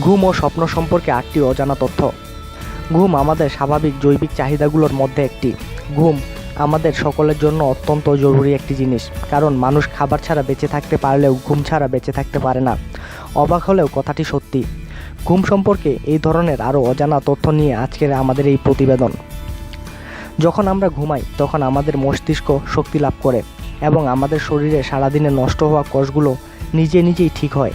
ঘুম ও স্বপ্ন সম্পর্কে আটটি অজানা তথ্য। ঘুম আমাদের স্বাভাবিক জৈবিক চাহিদাগুলোর মধ্যে একটি। ঘুম আমাদের সকলের জন্য অত্যন্ত জরুরি একটি জিনিস, কারণ মানুষ খাবার ছাড়া বেঁচে থাকতে পারলেও ঘুম ছাড়া বেঁচে থাকতে পারে না। অবাক হলেও কথাটি সত্যি। ঘুম সম্পর্কে এই ধরনের আরও অজানা তথ্য নিয়ে আজকের আমাদের এই প্রতিবেদন। যখন আমরা ঘুমাই, তখন আমাদের মস্তিষ্ক শক্তি লাভ করে এবং আমাদের শরীরে সারাদিনে নষ্ট হওয়া কোষগুলো নিজে নিজেই ঠিক হয়।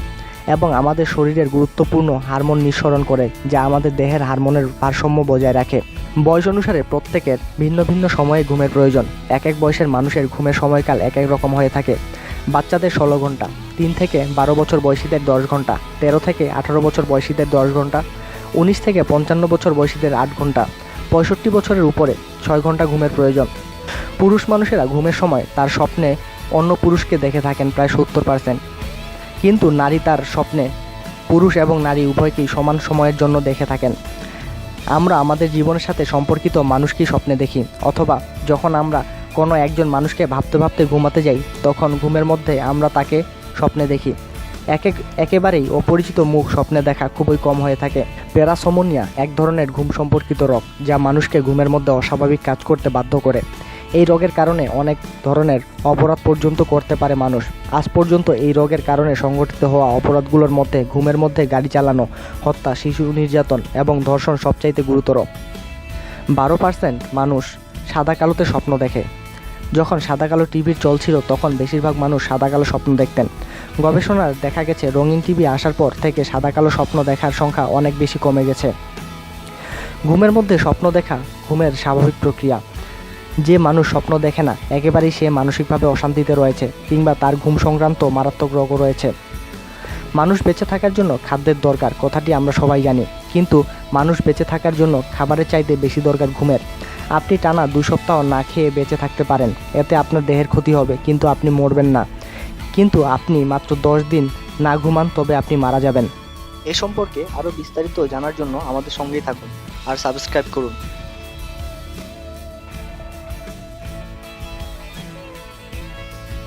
এবং আমাদের শরীরের গুরুত্বপূর্ণ হারমোন নিঃসরণ করে, যা আমাদের দেহের হারমোনের ভারসাম্য বজায় রাখে। বয়স অনুসারে প্রত্যেকের ভিন্ন ভিন্ন সময়ে ঘুমের প্রয়োজন। এক এক বয়সের মানুষের ঘুমের সময়কাল এক এক রকম হয়ে থাকে। বাচ্চাদের ষোলো ঘণ্টা, তিন থেকে বারো বছর বয়সীদের দশ ঘণ্টা, তেরো থেকে আঠারো বছর বয়সীদের দশ ঘণ্টা, উনিশ থেকে পঞ্চান্ন বছর বয়সীদের আট ঘণ্টা, পঁয়ষট্টি বছরের উপরে ছয় ঘণ্টা ঘুমের প্রয়োজন। পুরুষ মানুষেরা ঘুমের সময় তার স্বপ্নে অন্য পুরুষকে দেখে থাকেন প্রায় সত্তর পার্সেন্ট। কিন্তু নারী তার স্বপ্নে পুরুষ এবং নারী উভয়কেই সমান সময়ের জন্য দেখে থাকেন। আমরা আমাদের জীবনের সাথে সম্পর্কিত মানুষকেই স্বপ্নে দেখি, অথবা যখন আমরা কোনো একজন মানুষকে ভাবতে ভাবতে ঘুমাতে যাই, তখন ঘুমের মধ্যে আমরা তাকে স্বপ্নে দেখি। এক এক, একেবারেই অপরিচিত মুখ স্বপ্নে দেখা খুবই কম হয়ে থাকে। প্যারাসমোনিয়া এক ধরনের ঘুম সম্পর্কিত রোগ, যা মানুষকে ঘুমের মধ্যে অস্বাভাবিক কাজ করতে বাধ্য করে। এই রোগের কারণে অনেক ধরনের অপরাধ পর্যন্ত করতে পারে মানুষ। আজ পর্যন্ত এই রোগের কারণে সংঘটিত হওয়া অপরাধগুলোর মধ্যে ঘুমের মধ্যে গাড়ি চালানো, হত্যা, শিশু নির্যাতন এবং ধর্ষণ সবচাইতে গুরুতর। বারো পার্সেন্ট মানুষ সাদা কালোতে স্বপ্ন দেখে। যখন সাদা কালো টিভির চলছিল, তখন বেশিরভাগ মানুষ সাদা কালো স্বপ্ন দেখতেন। গবেষণার দেখা গেছে, রঙিন টিভি আসার পর থেকে সাদা কালো স্বপ্ন দেখার সংখ্যা অনেক বেশি কমে গেছে। ঘুমের মধ্যে স্বপ্ন দেখা ঘুমের স্বাভাবিক প্রক্রিয়া। যে মানুষ স্বপ্ন দেখে না, একেবারেই সে মানসিকভাবে অশান্তিতে রয়েছে কিংবা তার ঘুম সংক্রান্ত মারাত্মক রোগও রয়েছে। মানুষ বেঁচে থাকার জন্য খাদ্যের দরকার, কথাটি আমরা সবাই জানি। কিন্তু মানুষ বেঁচে থাকার জন্য খাবারের চাইতে বেশি দরকার ঘুমের। আপনি টানা দু সপ্তাহ না খেয়ে বেঁচে থাকতে পারেন, এতে আপনার দেহের ক্ষতি হবে, কিন্তু আপনি মরবেন না। কিন্তু আপনি মাত্র দশ দিন না ঘুমান, তবে আপনি মারা যাবেন। এ সম্পর্কে আরও বিস্তারিত জানার জন্য আমাদের সঙ্গেই থাকুন আর সাবস্ক্রাইব করুন।